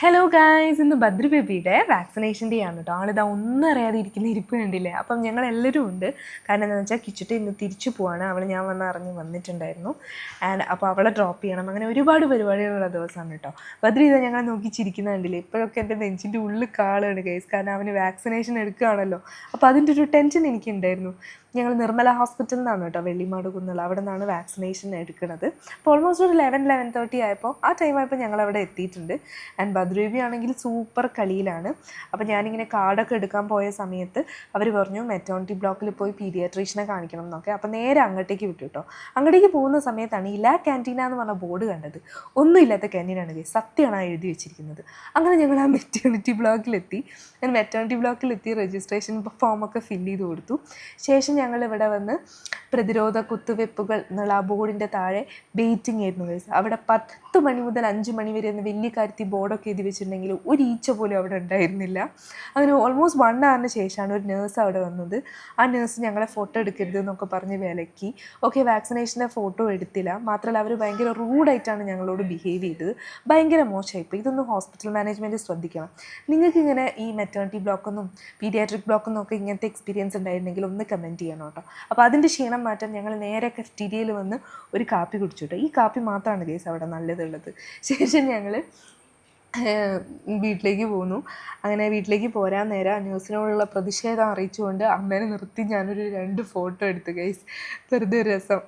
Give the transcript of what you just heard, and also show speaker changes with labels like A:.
A: Hello guys ഇന്ന് ഭദ്ര ബേബിയുടെ vaccination day ആണ് കേട്ടോ ആളിതാ ഒന്നും അറിയാതെ ഇരിക്കുന്ന ഇരിപ്പ് കണ്ടില്ലേ? അപ്പം ഞങ്ങൾ എല്ലാവരും ഉണ്ട്. കാരണം എന്താണെന്ന് വെച്ചാൽ കിച്ചിട്ട് ഇന്ന് തിരിച്ചു പോവാണ്. അവൾ ഞാൻ വന്ന് അറിഞ്ഞ് വന്നിട്ടുണ്ടായിരുന്നു. ആൻഡ് അപ്പോൾ അവളെ ഡ്രോപ്പ് ചെയ്യണം. അങ്ങനെ ഒരുപാട് പരിപാടികളുള്ള ദിവസമാണ് കേട്ടോ ഭദ്ര ഇതാ ഞങ്ങളെ നോക്കി ചിരിക്കുന്ന കണ്ടില്ലേ? ഇപ്പോഴൊക്കെ എന്റെ നെഞ്ചിന്റെ ഉള്ളിൽ കാളാണ് ഗൈസ് കാരണം അവന് വാക്സിനേഷൻ എടുക്കുകയാണല്ലോ. അപ്പോൾ അതിന്റെ ഒരു ടെൻഷൻ എനിക്കുണ്ടായിരുന്നു. ഞങ്ങൾ നിർമ്മല ഹോസ്പിറ്റലിൽ നിന്നാണ് കേട്ടോ വെള്ളിമാട് കുന്നുള്ള അവിടെ നിന്നാണ് വാക്സിനേഷൻ എടുക്കുന്നത്. അപ്പോൾ ഓൾമോസ്റ്റ് ഒരു ലെവൻ ലെവൻ തേർട്ടി ആയപ്പോൾ ആ ടൈം ആയപ്പോൾ ഞങ്ങൾ അവിടെ എത്തിയിട്ടുണ്ട് ആൻഡ് ആണെങ്കിൽ സൂപ്പർ കളിയിലാണ് അപ്പോൾ ഞാനിങ്ങനെ കാർഡൊക്കെ എടുക്കാൻ പോയ സമയത്ത് അവർ പറഞ്ഞു മെറ്റോണിറ്റി ബ്ലോക്കിൽ പോയി പീഡിയാട്രീഷനെ കാണിക്കണം എന്നൊക്കെ. അപ്പോൾ നേരെ അങ്ങോട്ടേക്ക് വിട്ടു കേട്ടോ അങ്ങോട്ടേക്ക് പോകുന്ന സമയത്താണ് ഇലാ ക്യാന്റീന എന്ന് പറഞ്ഞ ബോർഡ് കണ്ടത്. ഒന്നുമില്ലാത്ത ക്യാന്റീനാണ് സത്യമാണ് എഴുതി വെച്ചിരിക്കുന്നത്. അങ്ങനെ ഞങ്ങൾ ആ മെറ്റേണിറ്റി ബ്ലോക്കിലെത്തി ഞാൻ മെറ്റേണിറ്റി ബ്ലോക്കിലെത്തി രജിസ്ട്രേഷൻ ഫോമൊക്കെ ഫില്ല് ചെയ്ത് കൊടുത്തു. ശേഷം ഞങ്ങൾ ഇവിടെ വന്ന് പ്രതിരോധ കുത്തുവെപ്പുകൾ എന്നുള്ള ആ ബോർഡിന്റെ താഴെ വെയിറ്റിംഗ് ആയിരുന്നു അവിടെ പത്ത് മണി മുതൽ അഞ്ച് മണി വരെ എന്ന് വലിയ കാര്യത്തിൽ ബോർഡൊക്കെ എഴുതി വെച്ചിട്ടുണ്ടെങ്കിൽ ഒരു ഈച്ച പോലും അവിടെ ഉണ്ടായിരുന്നില്ല. അങ്ങനെ ഓൾമോസ്റ്റ് വൺ അവറിന് ശേഷമാണ് ഒരു നേഴ്സ് അവിടെ വന്നത്. ആ നേഴ്സ് ഞങ്ങളെ ഫോട്ടോ എടുക്കരുത് എന്നൊക്കെ പറഞ്ഞ് വിലക്കി. ഓക്കെ വാക്സിനേഷന്റെ ഫോട്ടോ എടുത്തില്ല. മാത്രമല്ല അവർ ഭയങ്കര റൂഡായിട്ടാണ് ഞങ്ങളോട് ബിഹേവ് ചെയ്തത്. ഭയങ്കര മോശമായി ഇപ്പോൾ ഇതൊന്നും ഹോസ്പിറ്റൽ മാനേജ്മെന്റ് ശ്രദ്ധിക്കണം. നിങ്ങൾക്ക് ഇങ്ങനെ ഈ മെറ്റേണിറ്റി ബ്ലോക്കൊന്നും പീഡിയാട്രിക് ബ്ലോക്കൊന്നും ഒക്കെ ഇങ്ങനത്തെ എക്സ്പീരിയൻസ് ഉണ്ടായിരുന്നെങ്കിൽ ഒന്ന് കമന്റ് ചെയ്യണം കേട്ടോ. അപ്പോൾ അതിന്റെ ക്ഷീണം മാറ്റാൻ ഞങ്ങൾ നേരെ കഫ്റ്റീരിയയിൽ വന്ന് ഒരു കാപ്പി കുടിച്ചു കേട്ടോ. ഈ കാപ്പി മാത്രമാണ് കേസ് അവിടെ നല്ലതുള്ളത്. ശേഷം ഞങ്ങൾ വീട്ടിലേക്ക് പോന്നു. അങ്ങനെ വീട്ടിലേക്ക് പോരാൻ നേരം ന്യൂസിനോടുള്ള പ്രതിഷേധം അറിയിച്ചുകൊണ്ട് അമ്മേനെ നിർത്തി ഞാനൊരു രണ്ട് ഫോട്ടോ എടുത്തു ഗൈസ് വെറുതെ ഒരു രസം.